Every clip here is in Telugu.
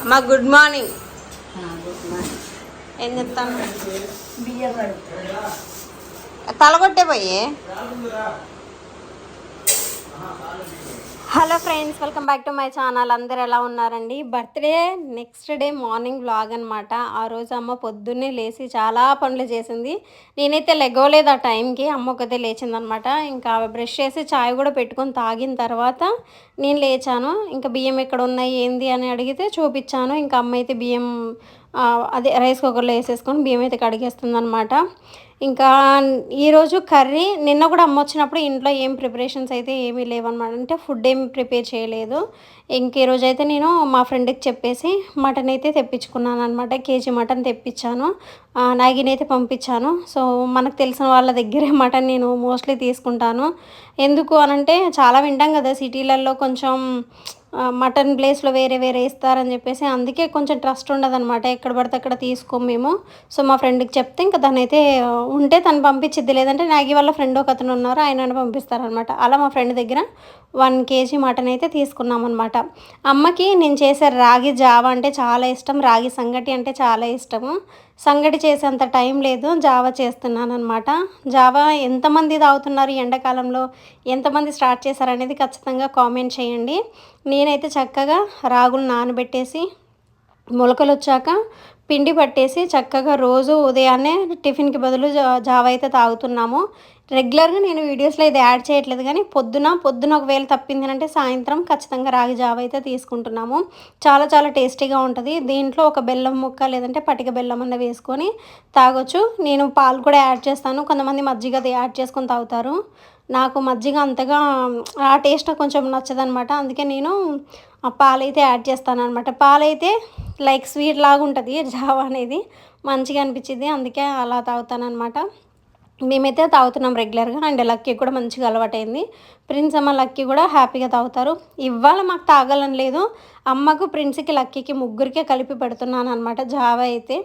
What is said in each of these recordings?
అమ్మా గుడ్ మార్నింగ్ ఏం చెప్తాను తలగొట్టే పోయి. Hello friends welcome back to my channel. అందరు ఎలా ఉన్నారండి? Birthday next day morning vlog అనమాట ఆ రోజు అమ్మ పొద్దున్నే లేచి చాలా పనులు చేసింది. నేనైతే లెగవలేదు ఆ టైంకి అమ్మ ఒకతే లేచిందనమాట ఇంకా బ్రష్ చేసి చాయ్ కూడా పెట్టుకొని తాగిన తర్వాత నేను లేచాను. ఇంకా బియ్యం ఎక్కడ ఉన్నాయి ఏంది అని అడిగితే చూపించాను. ఇంకా అమ్మ అయితే బియ్యం అదే రైస్ కుక్కర్లో వేసేసుకొని బియ్యం అయితే కడిగేస్తుంది అనమాట ఇంకా ఈరోజు కర్రీ నిన్న కూడా అమ్మ వచ్చినప్పుడు ఇంట్లో ఏం ప్రిపరేషన్స్ అయితే ఏమీ లేవన్నమాట. అంటే ఫుడ్ ఏమి ప్రిపేర్ చేయలేదు. ఇంక ఈరోజు అయితే నేను మా ఫ్రెండ్కి చెప్పేసి మటన్ అయితే తెప్పించుకున్నాను అనమాట కేజీ మటన్ తెప్పించాను. నాగినైతే నాగిని అయితే పంపించాను. సో మనకు తెలిసిన వాళ్ళ దగ్గరే మటన్ నేను మోస్ట్లీ తీసుకుంటాను. ఎందుకు అనంటే చాలా వింటాం కదా సిటీలలో కొంచెం మటన్ ప్లేస్లో వేరే వేరే ఇస్తారని చెప్పేసి అందుకే కొంచెం ట్రస్ట్ ఉండదన్నమాట. ఎక్కడ పడితే అక్కడ తీసుకోం మేము. సో మా ఫ్రెండ్కి చెప్తే ఇంకా తను అయితే ఉంటే తను పంపించిద్ది. లేదంటే నాగి వాళ్ళ ఫ్రెండ్ ఒక అతను ఉన్నారు ఆయన పంపిస్తారనమాట అలా మా ఫ్రెండ్ దగ్గర వన్ కేజీ మటన్ అయితే తీసుకున్నాం అనమాట అమ్మకి నేను చేసే రాగి జావ అంటే చాలా ఇష్టం. రాగి సంగటి అంటే చాలా ఇష్టము. సంగటి చేసేంత టైం లేదు జావా చేస్తున్నాను అనమాట జావా ఎంతమంది తాగుతున్నారు ఎండాకాలంలో ఎంతమంది స్టార్ట్ చేశారనేది ఖచ్చితంగా కామెంట్ చేయండి. నేనైతే చక్కగా రాగులు నానబెట్టేసి మొలకలు వచ్చాక పిండి పట్టేసి చక్కగా రోజు ఉదయాన్నే టిఫిన్కి బదులు జా- జావ అయితే తాగుతున్నాము. రెగ్యులర్గా నేను వీడియోస్లో ఇది యాడ్ చేయట్లేదు కానీ పొద్దున పొద్దున ఒకవేళ తప్పింది అంటే సాయంత్రం ఖచ్చితంగా రాగి జావ అయితే తీసుకుంటున్నాము. చాలా చాలా టేస్టీగా ఉంటుంది. దీంట్లో ఒక బెల్లం ముక్క లేదంటే పటిక బెల్లం అన్న వేసుకొని తాగొచ్చు. నేను పాలు కూడా యాడ్ చేస్తాను. కొంతమంది మజ్జిగ అది యాడ్ చేసుకొని తాగుతారు. నాకు మజ్జిగ అంతగా ఆ టేస్ట్ కొంచెం నచ్చదనమాట. అందుకే నేను ఆ పాలైతే యాడ్ చేస్తాను అనమాట పాలైతే లైక్ స్వీట్ లాగా ఉంటుంది జావ అనేది. మంచిగా అనిపించింది అందుకే అలా తాగుతాను అనమాట మేమైతే తాగుతున్నాం రెగ్యులర్గా అండ్ లక్కీ కూడా మంచిగా అలవాటైంది. ప్రిన్స్ అమ్మ లక్కీ కూడా హ్యాపీగా తాగుతారు. ఇవాళ మాకు తాగాలని లేదు. అమ్మకు ప్రిన్స్కి లక్కీకి ముగ్గురికే కలిపి పెడుతున్నాను అనమాట జావా అయితే.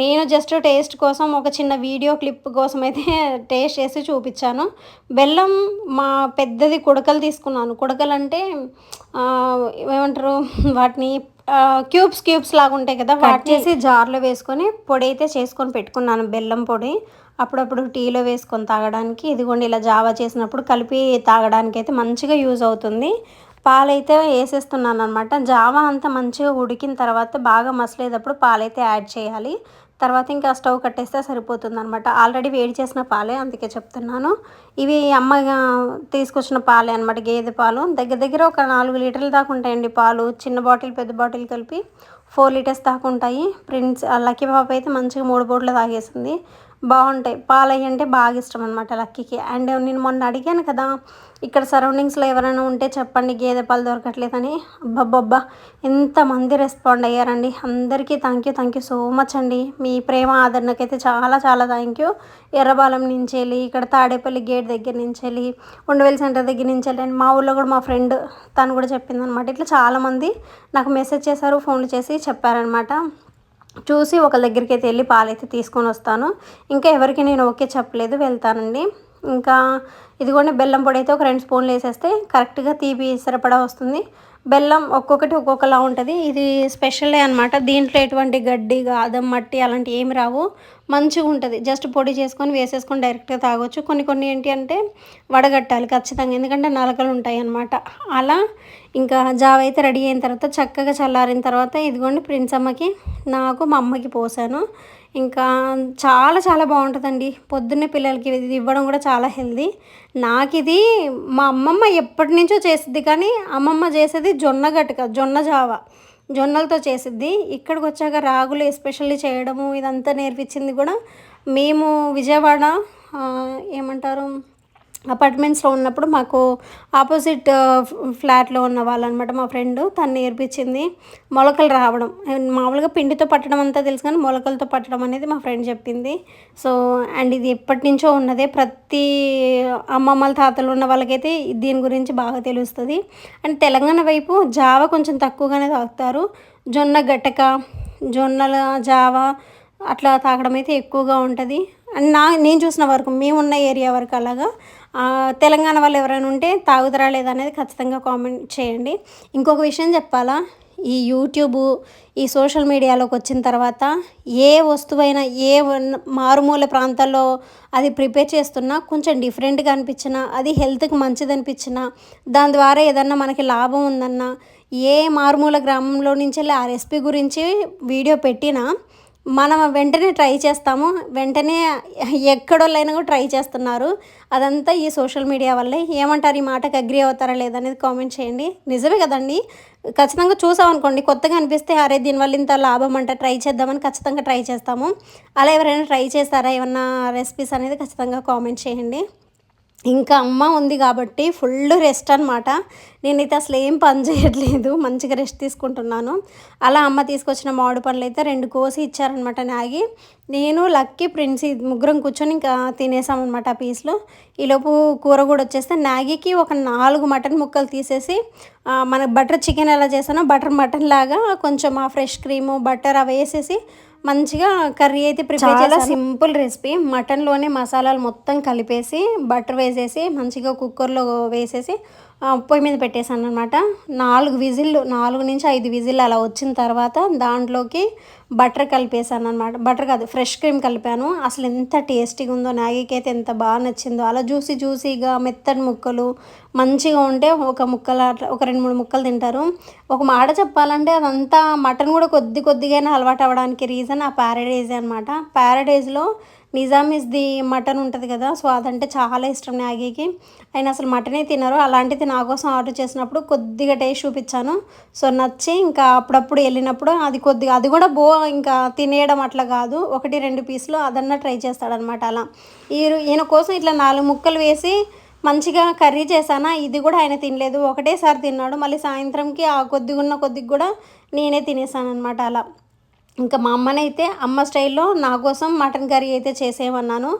నేను జస్ట్ టేస్ట్ కోసం ఒక చిన్న వీడియో క్లిప్ కోసం అయితే టేస్ట్ చేసి చూపించాను. బెల్లం మా పెద్దది కుడకలు తీసుకున్నాను. కుడకలు అంటే ఏమంటారు వాటిని క్యూబ్స్ క్యూబ్స్ లాగా ఉంటాయి కదా వాటి చేసి జార్లో వేసుకొని పొడి అయితే చేసుకొని పెట్టుకున్నాను బెల్లం పొడి. అప్పుడప్పుడు టీలో వేసుకొని తాగడానికి ఇదిగోండి ఇలా జావా చేసినప్పుడు కలిపి తాగడానికి అయితే మంచిగా యూజ్ అవుతుంది. పాలైతే వేసేస్తున్నాను అనమాట జావా అంతా మంచిగా ఉడికిన తర్వాత బాగా మసలేటప్పుడు పాలైతే యాడ్ చేయాలి. తర్వాత ఇంకా స్టవ్ కట్టేస్తే సరిపోతుంది అనమాట ఆల్రెడీ వేడి చేసిన పాలే అందుకే చెప్తున్నాను. ఇవి అమ్మ తీసుకొచ్చిన పాలే అనమాట గేదె పాలు. దగ్గర దగ్గర ఒక నాలుగు లీటర్ల దాకా ఉంటాయండి పాలు. చిన్న బాటిల్ పెద్ద బాటిల్ కలిపి ఫోర్ లీటర్స్ దాకా ఉంటాయి. ప్రిన్స్ ఆ లక్కీ పాప అయితే మంచిగా మూడు బోట్లు తాగేసింది. బాగుంటాయి. పాలయ్య అంటే బాగా ఇష్టం అనమాట లక్కీకి. అండ్ నేను మొన్న అడిగాను కదా ఇక్కడ సరౌండింగ్స్లో ఎవరైనా ఉంటే చెప్పండి గేదె పాలు దొరకట్లేదని. అబ్బబ్బబ్బా ఎంతమంది రెస్పాండ్ అయ్యారండి. అందరికీ thank you thank you so much అండి. మీ ప్రేమ ఆదరణకైతే చాలా చాలా థ్యాంక్ యూ ఎర్రబాలెం నుంచి వెళ్ళి ఇక్కడ తాడేపల్లి గేట్ దగ్గర నుంచి వెళ్ళి ఉండవేలి సెంటర్ దగ్గర నుంచి వెళ్ళి అండ్ మా ఊళ్ళో కూడా మా ఫ్రెండ్ తను కూడా చెప్పింది అనమాట ఇట్లా చాలామంది నాకు మెసేజ్ చేశారు ఫోన్లు చేసి చెప్పారనమాట చూసి ఒక దగ్గరికి అయితే వెళ్ళి పాలైతే తీసుకొని వస్తాను. ఇంకా ఎవరికి నేను ఓకే చెప్పలేదు వెళ్తానండి. ఇంకా ఇదిగోండి బెల్లం పొడి అయితే ఒక రెండు స్పూన్లు వేసేస్తే కరెక్ట్గా తీపి సరిపడా వస్తుంది. బెల్లం ఒక్కొక్కటి ఒక్కొక్కలా ఉంటుంది. ఇది స్పెషలే అనమాట దీంట్లో ఎటువంటి గడ్డి గాదం మట్టి అలాంటివి ఏమి రావు. మంచిగా ఉంటుంది. జస్ట్ పొడి చేసుకొని వేసేసుకొని డైరెక్ట్గా తాగొచ్చు. కొన్ని కొన్ని ఏంటి అంటే వడగట్టాలి ఖచ్చితంగా. ఎందుకంటే నలకలు ఉంటాయి అన్నమాట. అలా ఇంకా జావ అయితే రెడీ అయిన తర్వాత చక్కగా చల్లారిన తర్వాత ఇదిగోండి ప్రిన్స్ అమ్మకి నాకు మా అమ్మకి పోసాను. ఇంకా చాలా చాలా బాగుంటుందండి. పొద్దున్నే పిల్లలకి ఇది ఇవ్వడం కూడా చాలా హెల్దీ. నాకు ఇది మా అమ్మమ్మ ఎప్పటి నుంచో చేసిద్ది కానీ అమ్మమ్మ చేసేది జొన్న గట్టుక జొన్న జావ. జొన్నలతో చేసిద్ది. ఇక్కడికి వచ్చాక రాగులు ఎస్పెషల్లీ చేయడము ఇదంతా నేర్పించింది కూడా మేము విజయవాడ ఏమంటారు అపార్ట్మెంట్స్లో ఉన్నప్పుడు మాకు ఆపోజిట్ ఫ్లాట్లో ఉన్న వాళ్ళనమాట మా ఫ్రెండ్. తను నేర్పించింది మొలకలు రావడం. మామూలుగా పిండితో పట్టడం అంతా తెలుసు కానీ మొలకలతో పట్టడం అనేది మా ఫ్రెండ్ చెప్పింది. సో అండ్ ఇది ఎప్పటి నుంచో ఉన్నదే. ప్రతి అమ్మమ్మల తాతలు ఉన్న వాళ్ళకైతే దీని గురించి బాగా తెలుస్తుంది. అండ్ తెలంగాణ వైపు జావ కొంచెం తక్కువగానే తాగుతారు. జొన్న గట్టక జొన్నల జావ అట్లా తాగడం అయితే ఎక్కువగా ఉంటుంది. అండ్ నా నేను చూసిన వరకు మేమున్న ఏరియా వరకు అలాగా తెలంగాణ వాళ్ళు ఎవరైనా ఉంటే తాగుదరా లేదనేది అనేది ఖచ్చితంగా కామెంట్ చేయండి. ఇంకొక విషయం చెప్పాలా? ఈ యూట్యూబ్ ఈ సోషల్ మీడియాలోకి వచ్చిన తర్వాత ఏ వస్తువైనా ఏ వన్- మారుమూల ప్రాంతాల్లో అది ప్రిపేర్ చేస్తున్నా కొంచెం డిఫరెంట్గా అనిపించినా అది హెల్త్కి మంచిది అనిపించినా దాని ద్వారా ఏదన్నా మనకి లాభం ఉందన్నా ఏ మారుమూల గ్రామంలో నుంచి వెళ్ళి ఆ రెసిపీ గురించి వీడియో పెట్టినా మనం వెంటనే ట్రై చేస్తాము. వెంటనే ఎక్కడోళ్ళైనా కూడా ట్రై చేస్తున్నారు. అదంతా ఈ సోషల్ మీడియా వల్లే. ఏమంటారు? ఈ మాటకు అగ్రి అవుతారా లేదనేది కామెంట్ చేయండి. నిజమే కదండి. ఖచ్చితంగా చూసామనుకోండి కొత్తగా అనిపిస్తే అరే దీనివల్ల ఇంత లాభం అంటే ట్రై చేద్దామని ఖచ్చితంగా ట్రై చేస్తాము. అలా ఎవరైనా ట్రై చేస్తారా? ఏమన్నా రెసిపీస్ అనేది ఖచ్చితంగా కామెంట్ చేయండి. ఇంకా అమ్మ ఉంది కాబట్టి ఫుల్ రెస్ట్ అనమాట నేనైతే అసలు ఏం పని చేయట్లేదు మంచిగా రెస్ట్ తీసుకుంటున్నాను. అలా అమ్మ తీసుకొచ్చిన మామిడి పండ్లు అయితే రెండు కోసి ఇచ్చారనమాట నాగి. నేను లక్కీ ప్రిన్స్ ముగ్గురం కూర్చొని ఇంకా తినేసామన్నమాట ఆ పీస్లో. ఈలోపు కూర కూడా వచ్చేస్తే నాగికి ఒక నాలుగు మటన్ ముక్కలు తీసేసి మన బటర్ చికెన్ ఎలా చేసానో బటర్ మటన్ లాగా కొంచెం ఆ ఫ్రెష్ క్రీము బటర్ అవి వేసేసి మంచిగా కర్రీ అయితే ప్రిపేర్ చాలా సింపుల్ రెసిపీ. మటన్లోనే మసాలాలు మొత్తం కలిపేసి బటర్ వేసేసి మంచిగా కుక్కర్లో వేసేసి పొయ్యి మీద పెట్టేసాను అనమాట నాలుగు విజిల్లు నాలుగు నుంచి ఐదు విజిల్లు అలా వచ్చిన తర్వాత దాంట్లోకి బటర్ కలిపేసాను అనమాట బటర్ కాదు ఫ్రెష్ క్రీమ్ కలిపాను. అసలు ఎంత టేస్టీగా ఉందో నాగికి అయితే ఎంత బాగా నచ్చిందో. అలా జ్యూసీ జ్యూసీగా మెత్తటి ముక్కలు మంచిగా ఉంటే ఒక ముక్కలు అట్లా ఒక రెండు మూడు ముక్కలు తింటారు. ఒక మాట చెప్పాలంటే అదంతా మటన్ కూడా కొద్ది కొద్దిగానే అలవాటు అవ్వడానికి రీజన్ ఆ ప్యారడైజే అనమాట ప్యారడైజ్లో నిజామిస్ది మటన్ ఉంటుంది కదా సో అదంటే చాలా ఇష్టం నాగీకి ఆయన అసలు మటనే తినరు. అలాంటిది నా కోసం ఆర్డర్ చేసినప్పుడు కొద్దిగా టేస్ట్ చూపించాను. సో నచ్చి ఇంకా అప్పుడప్పుడు వెళ్ళినప్పుడు అది కొద్దిగా అది కూడా బో ఇంకా తినేయడం అట్లా కాదు. ఒకటి రెండు పీసులు అదన్నా ట్రై చేస్తాడనమాట అలా. ఈ ఈయన కోసం ఇట్లా నాలుగు ముక్కలు వేసి మంచిగా కర్రీ చేశానా ఇది కూడా ఆయన తినలేదు. ఒకటేసారి తిన్నాడు. మళ్ళీ సాయంత్రంకి ఆ కొద్దిగా ఉన్న కొద్దిగా కూడా నేనే తినేసాను అనమాట అలా. ఇంకా మా అమ్మనైతే అమ్మ స్టైల్లో నా కోసం మటన్ కర్రీ అయితే చేసేయమన్నాను.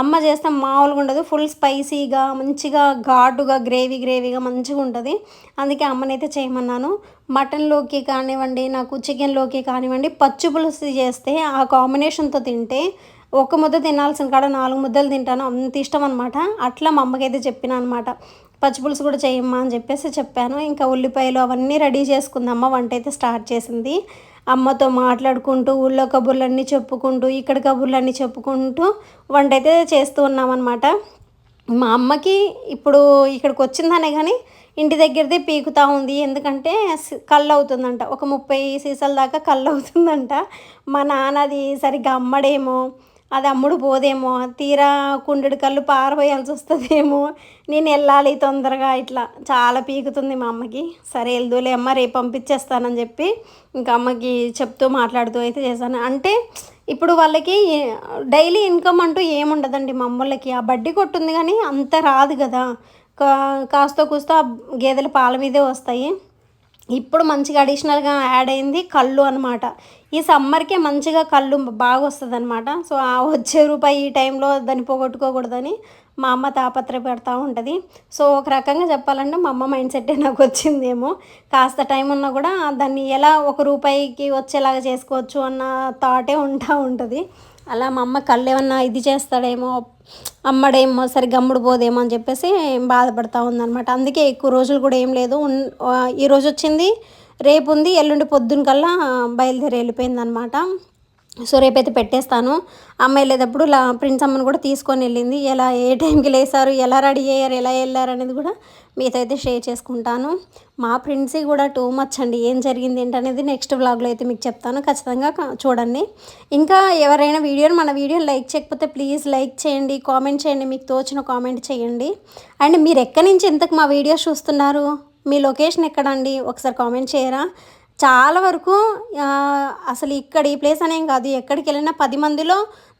అమ్మ చేస్తే మామూలుగా ఉండదు. ఫుల్ స్పైసీగా మంచిగా ఘాటుగా గ్రేవీ గ్రేవీగా మంచిగా ఉంటుంది. అందుకే అమ్మనైతే చేయమన్నాను. మటన్లోకి కానివ్వండి నాకు చికెన్లోకి కానివ్వండి పచ్చి పులుసు చేస్తే ఆ కాంబినేషన్తో తింటే ఒక ముద్ద తినాల్సిన కాడ నాలుగు ముద్దలు తింటాను. అంత ఇష్టం అనమాట అట్లా మా అమ్మకైతే చెప్పిన అనమాట పచ్చిపులుసు కూడా చేయమ్మా అని చెప్పేసి చెప్పాను. ఇంకా ఉల్లిపాయలు అవన్నీ రెడీ చేసుకుంది వంట అయితే స్టార్ట్ చేసింది. అమ్మతో మాట్లాడుకుంటూ ఊళ్ళో కబుర్లన్నీ చెప్పుకుంటూ ఇక్కడ కబుర్లన్నీ చెప్పుకుంటూ వంట అయితే చేస్తూ ఉన్నామన్నమాట. మా అమ్మకి ఇప్పుడు ఇక్కడికి వచ్చిందనే కానీ ఇంటి దగ్గరదే పీకుతా ఉంది. ఎందుకంటే కళ్ళు అవుతుందంట ఒక ముప్పై సీసాల దాకా కళ్ళు అవుతుందంట మా నాన్నది సరిగ్గా అమ్మడేమో. అది అమ్ముడు పోదేమో. తీరా కుండెడు కళ్ళు పారపోయాల్సి వస్తుందేమో. నేను వెళ్ళాలి తొందరగా ఇట్లా. చాలా పీకుతుంది మా అమ్మకి. సరే వెళ్దూలే అమ్మ రేపు పంపించేస్తానని చెప్పి ఇంకా అమ్మకి చెప్తూ మాట్లాడుతూ అయితే చేశాను. అంటే ఇప్పుడు వాళ్ళకి డైలీ ఇన్కమ్ అంటూ ఏముండదండి మా అమ్మోళ్ళకి. ఆ బడ్డీ కొట్టుంది కానీ అంత రాదు కదా. కా కాస్త కూస్త గేదెల పాల మీదే వస్తాయి. ఇప్పుడు మంచిగా అడిషనల్గా యాడ్ అయింది కళ్ళు అనమాట ఈ సమ్మర్కే మంచిగా కళ్ళు బాగా వస్తుంది అనమాట సో ఆ వచ్చే రూపాయి ఈ టైంలో దాన్ని పోగొట్టుకోకూడదని మా అమ్మ తాపత్రయపడతా ఉంటుంది. సో ఒక రకంగా చెప్పాలంటే మా అమ్మ మైండ్ సెట్టే నాకు వచ్చిందేమో. కాస్త టైం ఉన్నా కూడా దాన్ని ఎలా ఒక రూపాయికి వచ్చేలాగా చేసుకోవచ్చు అన్న థాటే ఉంటా ఉంటుంది. అలా మా అమ్మ కళ్ళు ఏమన్నా ఇది చేస్తాడేమో అమ్మడేమో సరే గమ్ముడు పోదేమో అని చెప్పేసి బాధపడతా ఉందనమాట అందుకే ఎక్కువ రోజులు కూడా ఏం లేదు. ఈరోజు వచ్చింది రేపు ఉంది ఎల్లుండి పొద్దున్న కల్లా బయలుదేరి వెళ్ళిపోయింది అనమాట సో రేపైతే పెట్టేస్తాను. అమ్మ వెళ్ళేటప్పుడు లా ప్రిన్స్ అమ్మని కూడా తీసుకొని వెళ్ళింది. ఎలా ఏ టైంకి లేసారు ఎలా రెడీ అయ్యారు ఎలా వెళ్ళారు అనేది కూడా మీతో అయితే షేర్ చేసుకుంటాను. మా ప్రిన్సీ కూడా టూ మచ్ అండి. ఏం జరిగింది ఏంటనేది నెక్స్ట్ వ్లాగ్లో అయితే మీకు చెప్తాను. ఖచ్చితంగా చూడండి. ఇంకా ఎవరైనా వీడియోని మన వీడియోని లైక్ చేయకపోతే ప్లీజ్ లైక్ చేయండి కామెంట్ చేయండి మీకు తోచిన కామెంట్ చేయండి. అండ్ మీరు ఎక్కడి నుంచి ఇంతకు మా వీడియోస్ చూస్తున్నారు? మీ లొకేషన్ ఎక్కడండి? ఒకసారి కామెంట్ చేయరా? చాలా వరకు అసలు ఇక్కడ ఈ ప్లేస్ అనేం కాదు. ఎక్కడికి వెళ్ళినా పది మందిలో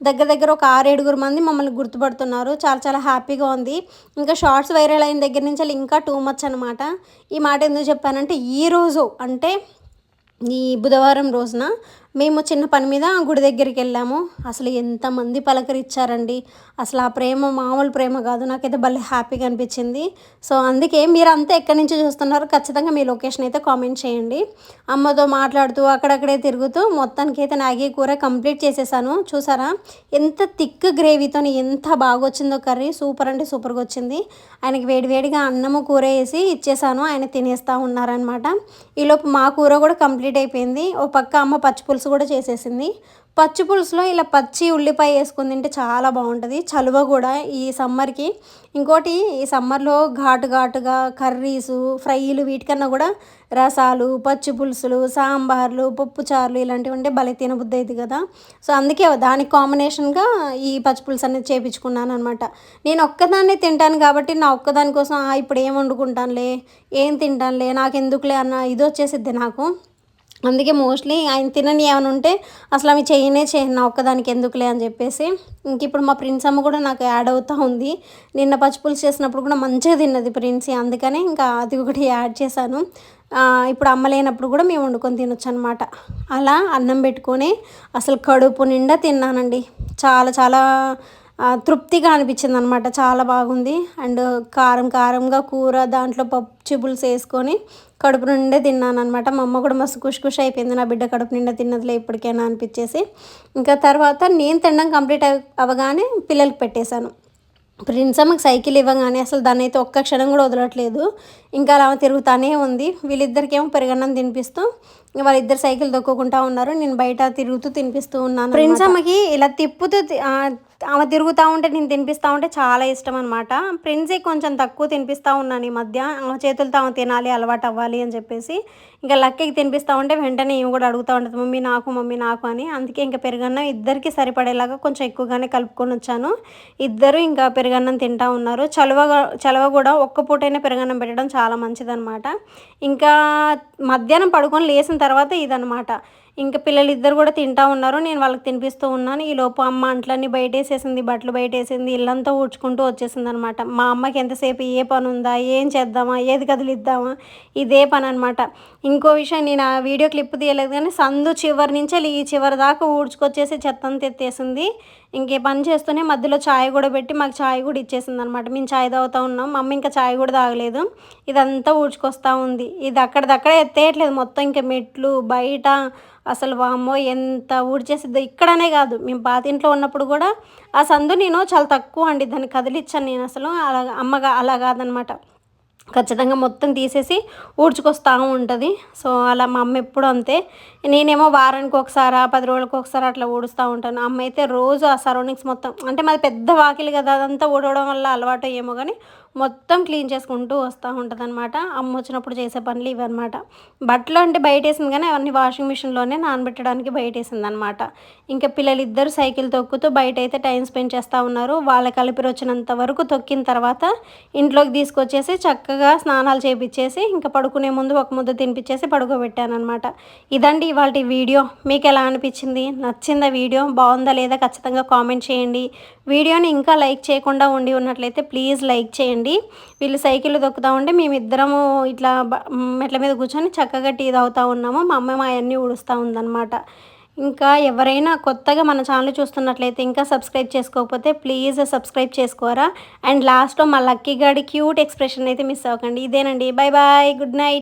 దగ్గర దగ్గర ఒక ఆరు ఏడుగురు మంది మమ్మల్ని గుర్తుపడుతున్నారు. చాలా చాలా హ్యాపీగా ఉంది. ఇంకా షార్ట్స్ వైరల్ అయిన దగ్గర నుంచి వెళ్ళి ఇంకా టూ మచ్ అనమాట ఈ మాట ఎందుకు చెప్పానంటే ఈ రోజు అంటే ఈ బుధవారం రోజున మేము చిన్న పని మీద గుడి దగ్గరికి వెళ్ళాము. అసలు ఎంతమంది పలకరించారండి. అసలు ఆ ప్రేమ మామూలు ప్రేమ కాదు. నాకైతే భలే హ్యాపీగా అనిపించింది. సో అందుకే మీరు అంతా ఎక్కడి నుంచి చూస్తున్నారు ఖచ్చితంగా మీ లొకేషన్ అయితే కామెంట్ చేయండి. అమ్మతో మాట్లాడుతూ అక్కడక్కడే తిరుగుతూ మొత్తానికి అయితే నాగీ కూర కంప్లీట్ చేసేసాను. చూసారా? ఎంత థిక్ గ్రేవీతో ఎంత బాగా వచ్చిందో కర్రీ. సూపర్ అంటే సూపర్గా వచ్చింది. ఆయనకి వేడివేడిగా అన్నము కూర వేసి ఇచ్చేసాను. ఆయన తినేస్తూ ఉన్నారనమాట ఈలోపు మా కూర కూడా కంప్లీట్ అయిపోయింది. ఓ పక్క అమ్మ పచ్చి పులుసు కూడా చేసేసింది. పచ్చి పులుసులో ఇలా పచ్చి ఉల్లిపాయ వేసుకుని తింటే చాలా బాగుంటుంది. చలువ కూడా ఈ సమ్మర్కి. ఇంకోటి ఈ సమ్మర్లో ఘాటు ఘాటుగా కర్రీసు ఫ్రైలు వీటికన్నా కూడా రసాలు పచ్చి పులుసులు సాంబార్లు పప్పు చారులు ఇలాంటివి ఉంటే భలే తినబుద్ధి అయింది కదా. సో అందుకే దానికి కాంబినేషన్గా ఈ పచ్చి పులుసు అనేది చేపించుకున్నాను అనమాట నేను ఒక్కదాన్నే తింటాను కాబట్టి నా ఒక్కదాని కోసం ఇప్పుడు ఏం వండుకుంటానులే? ఏం తింటానులే? నాకు ఎందుకులే అన్న ఇది వచ్చేసిద్ది నాకు. అందుకే మోస్ట్లీ ఆయన తినని ఏమైనా ఉంటే అసలు అవి చేయనే చేయను నా ఒక్కదానికి ఎందుకులే అని చెప్పేసి. ఇంక ఇప్పుడు మా ప్రిన్స్ అమ్మ కూడా నాకు యాడ్ అవుతూ ఉంది. నిన్న పచ్చిపులుసు చేసినప్పుడు కూడా మంచిగా తిన్నది ప్రిన్సీ అందుకనే ఇంకా అది ఒకటి యాడ్ చేశాను. ఇప్పుడు అమ్మ లేనప్పుడు కూడా మేము వండుకొని తినొచ్చు అనమాట అలా అన్నం పెట్టుకొని అసలు కడుపు నిండా తిన్నానండి. చాలా చాలా తృప్తిగా అనిపించింది అనమాట చాలా బాగుంది. అండ్ కారం కారంగా కూర దాంట్లో పప్పు చిబుల్స్ వేసుకొని కడుపు నిండా తిన్నాను అనమాట మా అమ్మ కూడా మస్తు కుష్ కుష్ అయిపోయింది నా బిడ్డ కడుపు నిండా తిన్నదిలే ఇప్పటికైనా అనిపించేసి. ఇంకా తర్వాత నేను తినడం కంప్లీట్ అవ అవగానే పిల్లలకి పెట్టేశాను. ప్రిన్స్ అమ్మకి సైకిల్ ఇవ్వగానే అసలు దాన్ని అయితే ఒక్క క్షణం కూడా వదలట్లేదు. ఇంకా అలా తిరుగుతానే ఉంది. వీళ్ళిద్దరికేమో పెరుగన్నం తినిపిస్తూ ఇంకా వాళ్ళిద్దరు సైకిల్ తొక్కుకుంటా ఉన్నారు. నేను బయట తిరుగుతూ తినిపిస్తూ ఉన్నాను ప్రిన్స్ అమ్మకి ఇలా తిప్పుతూ ఆమె తిరుగుతూ ఉంటే నేను తినిపిస్తూ ఉంటే చాలా ఇష్టం అనమాట ప్రిన్సీ కొంచెం తక్కువ తినిపిస్తూ ఉన్నాను ఈ మధ్య. ఆమె చేతులతో ఆమె తినాలి అలవాటు అవ్వాలి అని చెప్పేసి ఇంకా లక్కీకి తినిపిస్తూ ఉంటే వెంటనే ఏమి కూడా అడుగుతూ ఉంటుంది మమ్మీ నాకు మమ్మీ నాకు అని. అందుకే ఇంకా పెరుగన్నం ఇద్దరికి సరిపడేలాగా కొంచెం ఎక్కువగానే కలుపుకొని వచ్చాను. ఇద్దరు ఇంకా పెరుగన్నం తింటా ఉన్నారు. చలవ చలవ కూడా ఒక్క పూటైనా పెరుగన్నం పెట్టడం చాలా మంచిదన్నమాట. ఇంకా మధ్యాహ్నం పడుకొని లేచిన తర్వాత తర్వాత ఇదనమాట ఇంకా పిల్లలు ఇద్దరు కూడా తింటా ఉన్నారు. నేను వాళ్ళకి తినిపిస్తూ ఉన్నాను. ఈ లోపు అమ్మ అంట్లన్నీ బయట వేసేసింది బట్టలు బయట వేసింది ఇల్లంతా ఊడ్చుకుంటూ వచ్చేసింది అనమాట మా అమ్మకి ఎంతసేపు ఏ పని ఉందా ఏం చేద్దామా? ఏది కదిలిద్దామా? ఇదే పని అనమాట ఇంకో విషయం నేను ఆ వీడియో క్లిప్ తీయలేదు కానీ సందు చివరి నుంచి ఈ చివరి దాకా ఊడ్చుకొచ్చేసి చెత్తంత ఎత్తేసింది ఇంకే పని చేస్తూనే మధ్యలో ఛాయ్ కూడా పెట్టి మాకు ఛాయ్ కూడా ఇచ్చేసింది అనమాట మేము ఛాయ్ తాగుతూ ఉన్నాం. మమ్మీ ఇంకా ఛాయ్ కూడా తాగలేదు. ఇదంతా ఊడ్చుకొస్తూ ఉంది. ఇది అక్కడిదక్కడే ఎత్తేయట్లేదు. మొత్తం ఇంకా మెట్లు బయట అసలు వామ్మో ఎంత ఊడ్చేసిద్దో ఇక్కడనే కాదు. మేము పాత ఇంట్లో ఉన్నప్పుడు కూడా ఆ సందు నేను చాలా తక్కువ అండి. దాన్ని కదిలిచ్చాను నేను అసలు. అలా అమ్మగా అలా కాదనమాట. ఖచ్చితంగా మొత్తం తీసేసి ఊడ్చుకొస్తూ ఉంటుంది. సో అలా మా అమ్మ ఎప్పుడు అంతే. నేనేమో వారానికి ఒకసారి పది రోజులకు ఒకసారి అట్లా ఊడుస్తూ ఉంటాను. అమ్మ అయితే రోజు ఆ సరౌండింగ్స్ మొత్తం అంటే మాది పెద్ద వాకిలి కదా అదంతా ఊడవడం వల్ల అలవాటు ఏమో కానీ మొత్తం క్లీన్ చేసుకుంటూ వస్తూ ఉంటుంది అనమాట అమ్మ వచ్చినప్పుడు చేసే పనులు ఇవన్నమాట. బట్టలు అంటే బయట వేసింది కానీ అవన్నీ వాషింగ్ మిషన్లోనే నానబెట్టడానికి బయట వేసింది అనమాట ఇంకా పిల్లలు ఇద్దరు సైకిల్ తొక్కుతూ బయట అయితే టైం స్పెండ్ చేస్తూ ఉన్నారు. వాళ్ళ కలిపిరి వచ్చినంత వరకు తొక్కిన తర్వాత ఇంట్లోకి తీసుకొచ్చేసి చక్కగా స్నానాలు చేపించేసి ఇంకా పడుకునే ముందు ఒక ముద్ద తినిపించేసి పడుకోబెట్టాను అనమాట ఇదండి ఇవాళ వీడియో మీకు ఎలా అనిపించింది? నచ్చిందా వీడియో? బాగుందా లేదా? ఖచ్చితంగా కామెంట్ చేయండి. వీడియోని ఇంకా లైక్ చేయకుండా ఉండి ఉన్నట్లయితే ప్లీజ్ లైక్ చేయండి. వీళ్ళు సైకిల్ దొక్కుతూ ఉంటే మేమిద్దరము ఇట్లా మెట్ల మీద కూర్చొని చక్కగా టీ తాగుతూ ఉన్నాము. మా అమ్మ మా అన్నీ ఊడుస్తూ ఉందన్నమాట. ఇంకా ఎవరైనా కొత్తగా మన ఛానల్ చూస్తున్నట్లయితే ఇంకా సబ్స్క్రైబ్ చేసుకోకపోతే ప్లీజ్ సబ్స్క్రైబ్ చేసుకోరా. అండ్ లాస్ట్లో మా లక్కీ గాడి క్యూట్ ఎక్స్ప్రెషన్ అయితే మిస్ అవ్వకండి. ఇదేనండి. Bye bye. Good night.